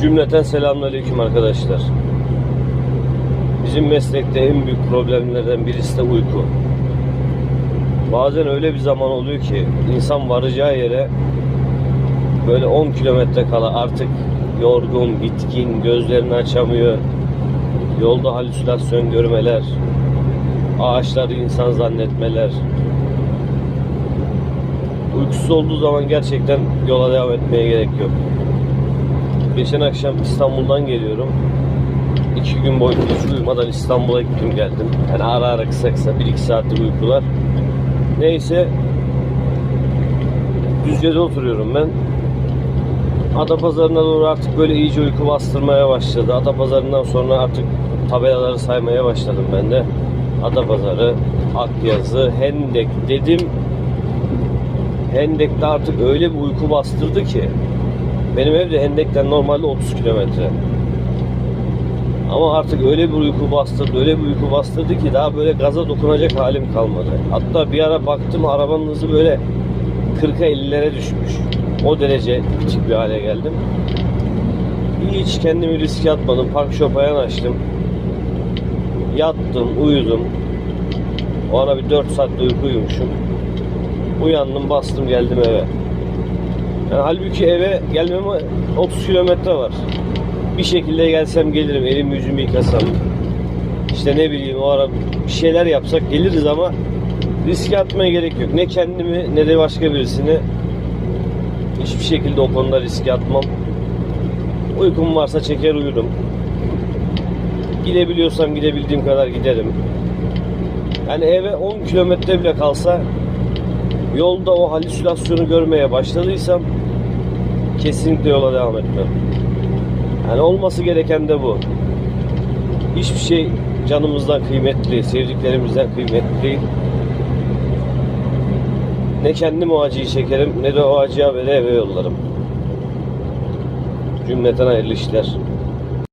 Cümleten selamünaleyküm arkadaşlar. Bizim meslekte en büyük problemlerden birisi de uyku. Bazen öyle bir zaman oluyor ki insan varacağı yere böyle 10 kilometre kala artık yorgun, bitkin, gözlerini açamıyor. Yolda halüsinasyon görmeler, ağaçları insan zannetmeler. Uykusuz olduğu zaman gerçekten yola devam etmeye gerek yok. Geçen akşam İstanbul'dan geliyorum. İki gün boyunca hiç uyumadan İstanbul'a gittim geldim. Yani ara ara kısa kısa bir iki saatlik uykular. Neyse Düzce'de oturuyorum ben. Adapazarı'na doğru artık böyle iyice uyku bastırmaya başladı. Adapazarı'ndan sonra artık tabelaları saymaya başladım ben de. Adapazarı, Akyazı, Hendek dedim. Hendek'te artık öyle bir uyku bastırdı ki benim ev de Hendek'ten normalde 30 kilometre. Ama artık öyle bir uyku bastırdı, öyle bir uyku bastırdı ki daha böyle gaza dokunacak halim kalmadı. Hatta bir ara baktım arabanın hızı böyle 40'a 50'lere düşmüş. O derece küçük bir hale geldim. Hiç kendimi riske atmadım. Park shop'a yanaştım. Yattım, uyudum. O ara bir 4 saat uyku uyumuşum. Uyandım, bastım, geldim eve. Yani halbuki eve gelmeme 30 kilometre var. Bir şekilde gelsem gelirim, elim yüzümü yıkasam. İşte ne bileyim o ara bir şeyler yapsak geliriz ama riske atmaya gerek yok. Ne kendimi ne de başka birisini hiçbir şekilde o konuda riske atmam. Uykum varsa çeker uyurum. Gidebiliyorsam gidebildiğim kadar giderim. Yani eve 10 kilometre bile kalsa yolda o halüsinasyonu görmeye başladıysam kesinlikle yola devam etmem. Yani olması gereken de bu. Hiçbir şey canımızdan kıymetli, sevdiklerimizden kıymetli değil. Ne kendim o acıyı çekerim ne de o acıya haberi eve yollarım. Cümleten hayırlı işler.